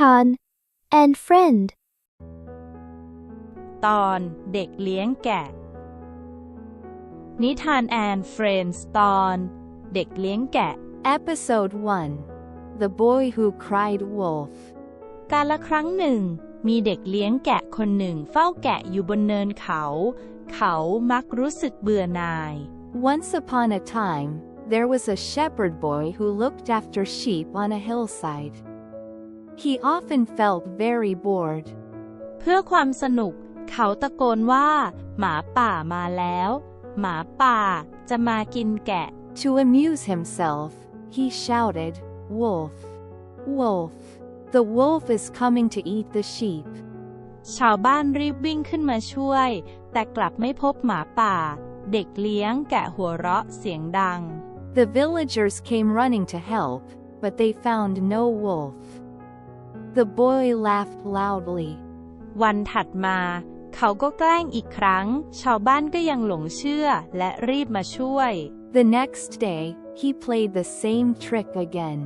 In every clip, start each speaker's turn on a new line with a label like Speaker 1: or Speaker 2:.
Speaker 1: Nitan and Friend
Speaker 2: ตอนเด็กเลี้ยงแกะ นิทานแอนเฟรนส์ตอน เด็กเลี้ยงแกะ
Speaker 3: Episode 1 The Boy Who Cried Wolf.
Speaker 2: กาลครั้งหนึ่ง มีเด็กเลี้ยงแกะคนหนึ่งเฝ้าแกะอยู่บนเนินเขา เขามักรู้สึกเบื่อหน่าย
Speaker 3: Once upon a time, there was a shepherd boy who looked after sheep on a hillside. He often felt very bored.
Speaker 2: เพื่อความสนุก เขาตะโกนว่า หมาป่ามาแล้ว หมาป่าจะมากินแกะ
Speaker 3: To amuse himself, he shouted, Wolf! Wolf! The wolf is coming to eat the sheep.
Speaker 2: ชาวบ้านรีบวิ่งขึ้นมาช่วย แต่กลับไม่พบหมาป่า เด็กเลี้ยงแกะหัวเราะเสียงดัง
Speaker 3: The villagers came running to help, but they found no wolf. The boy laughed loudly.
Speaker 2: วันถัดมา เขาก็แกล้งอีกครั้ง ชาวบ้านก็ยังหลงเชื่อและรีบมาช่วย
Speaker 3: The next day, he played the same trick again.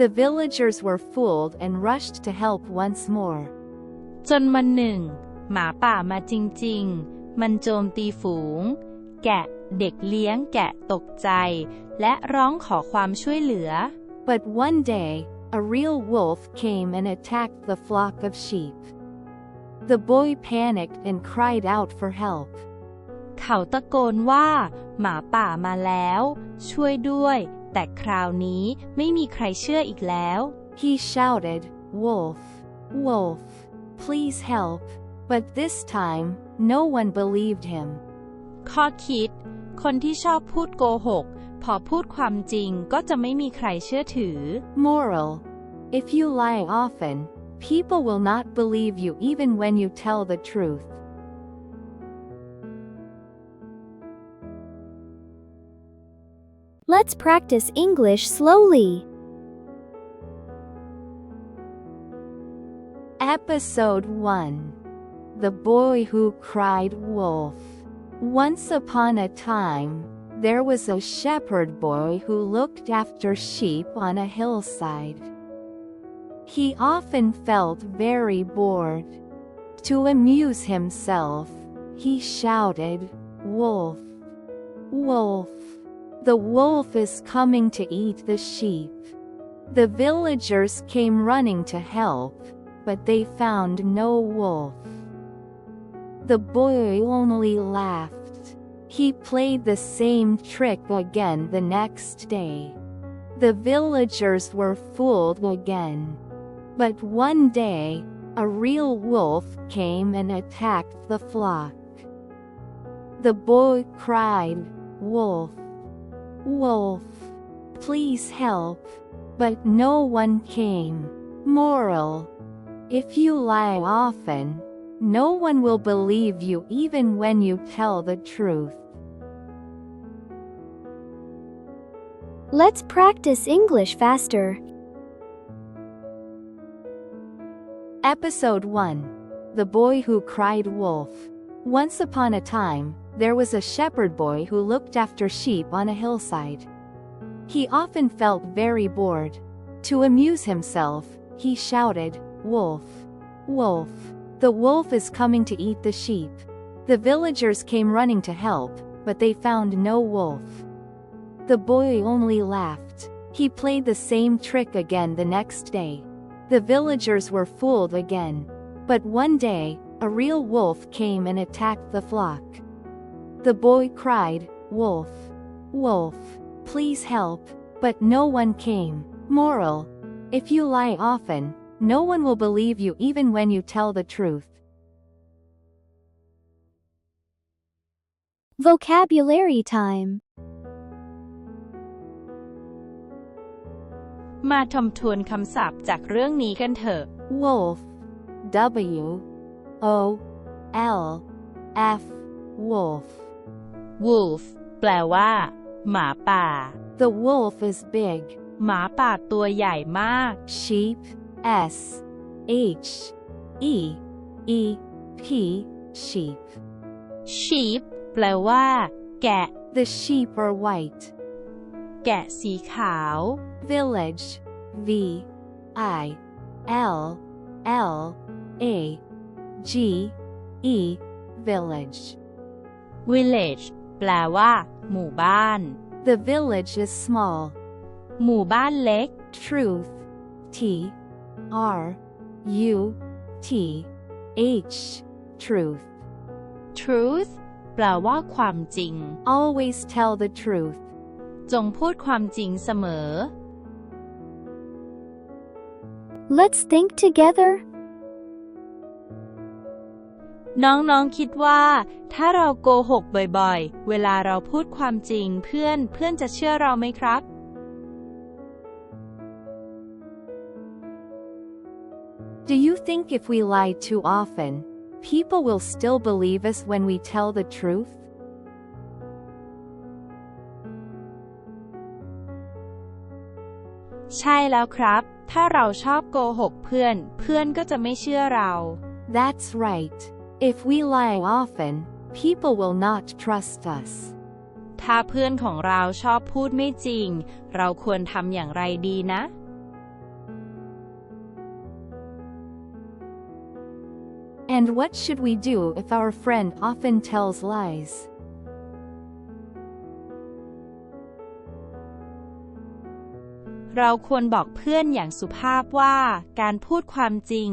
Speaker 3: The villagers were fooled and rushed to help once more.
Speaker 2: จนวันหนึ่ง หมาป่ามาจริง ๆ มันโจมตีฝูง แกะเด็กเลี้ยงแกะตกใจ และร้องขอความช่วยเหลือ
Speaker 3: But one day, a real wolf came and attacked the flock of sheep. The boy panicked and cried out for help.
Speaker 2: เขาตะโกนว่า หมาป่ามาแล้ว ช่วยด้วย แต่คราวนี้ไม่มีใครเชื่ออีกแล้ว
Speaker 3: He shouted, Wolf! Wolf! Please help! But this time, no one believed him.
Speaker 2: ข้อคิด คนที่ชอบพูดโกหก พอพูดความจริงก็จะไม่มีใครเชื่อถือ
Speaker 3: Moral If you lie often, people will not believe you even when you tell the truth.
Speaker 1: Let's practice English slowly.
Speaker 3: Episode 1 The Boy Who Cried Wolf. Once upon a time, there was a shepherd boy who looked after sheep on a hillside. He often felt very bored. To amuse himself, he shouted, Wolf! Wolf! The wolf is coming to eat the sheep. The villagers came running to help, but they found no wolf. The boy only laughed. He played the same trick again the next day. The villagers were fooled again. But one day, a real wolf came and attacked the flock. The boy cried, Wolf! Wolf! Please help! But no one came. Moral If you lie often, no one will believe you even when you tell the truth.
Speaker 1: Let's practice English faster.
Speaker 3: Episode 1 The Boy Who Cried Wolf. Once upon a time, there was a shepherd boy who looked after sheep on a hillside. He often felt very bored. To amuse himself, he shouted, Wolf! Wolf! The wolf is coming to eat the sheep. The villagers came running to help, but they found no wolf. The boy only laughed. He played the same trick again the next day. The villagers were fooled again. But one day, a real wolf came and attacked the flock. The boy cried, Wolf! Wolf! Please help! But no one came. Moral If you lie often, no one will believe you even when you tell the truth.
Speaker 1: Vocabulary time.
Speaker 2: มาทบทวนคำศัพท์จากเรื่องนี้กันเถอะ
Speaker 3: Wolf W O L F Wolf
Speaker 2: wolf แปลว่า หมาป่า
Speaker 3: The wolf is big
Speaker 2: หมาป่าตัวใหญ่มาก
Speaker 3: Sheep S H E E P Sheep
Speaker 2: sheep แปลว่า แกะ
Speaker 3: The sheep are white
Speaker 2: แกะสีขาว
Speaker 3: Village V I L L A G E village.
Speaker 2: village แปลว่า หมู่บ้าน
Speaker 3: The village is small.
Speaker 2: หมู่บ้านเล็ก
Speaker 3: Truth T R U T H Truth.
Speaker 2: truth แปลว่าความจริง
Speaker 3: Always tell the truth.
Speaker 2: จงพูดความจริงเสมอ
Speaker 1: Let's think together.
Speaker 2: น้องๆคิดว่า ถ้าเราโกหกบ่อยๆ เวลาเราพูดความจริงเพื่อนเพื่อนจะเชื่อเราไหมครับ
Speaker 3: Do you think if we lie too often, people will still believe us when we tell the truth?
Speaker 2: ใช่แล้วครับ ถ้าเราชอบโกหกเพื่อน เพื่อนก็จะไม่เชื่อเรา
Speaker 3: That's right. If we lie often, people will not trust us.
Speaker 2: ถ้าเพื่อนของเราชอบพูดไม่จริง เราควรทำอย่างไรดีนะ
Speaker 3: And what should we do if our friend often tells lies?
Speaker 2: เราควรบอกเพื่อนอย่างสุภาพว่าการพูดความจริง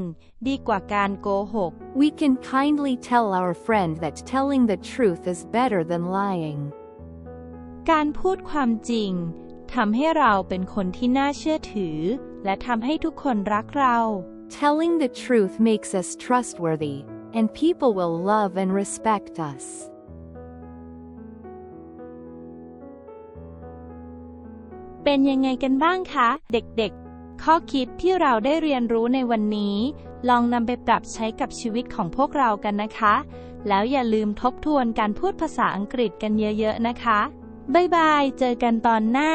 Speaker 2: ดีกว่าการโกหก
Speaker 3: We can kindly tell our friend that telling the truth is better than lying.
Speaker 2: การพูดความจริงทำให้เราเป็นคนที่น่าเชื่อถือ และทำให้ทุกคนรักเรา
Speaker 3: Telling the truth makes us trustworthy, and people will love and respect us.
Speaker 2: เป็นยังไงกันบ้างคะ เด็กๆ ข้อคิดที่เราได้เรียนรู้ในวันนี้ ลองนำไปปรับใช้กับชีวิตของพวกเรากันนะคะ แล้วอย่าลืมทบทวนการพูดภาษาอังกฤษกันเยอะๆนะคะ บ๊ายบาย เจอกันตอนหน้า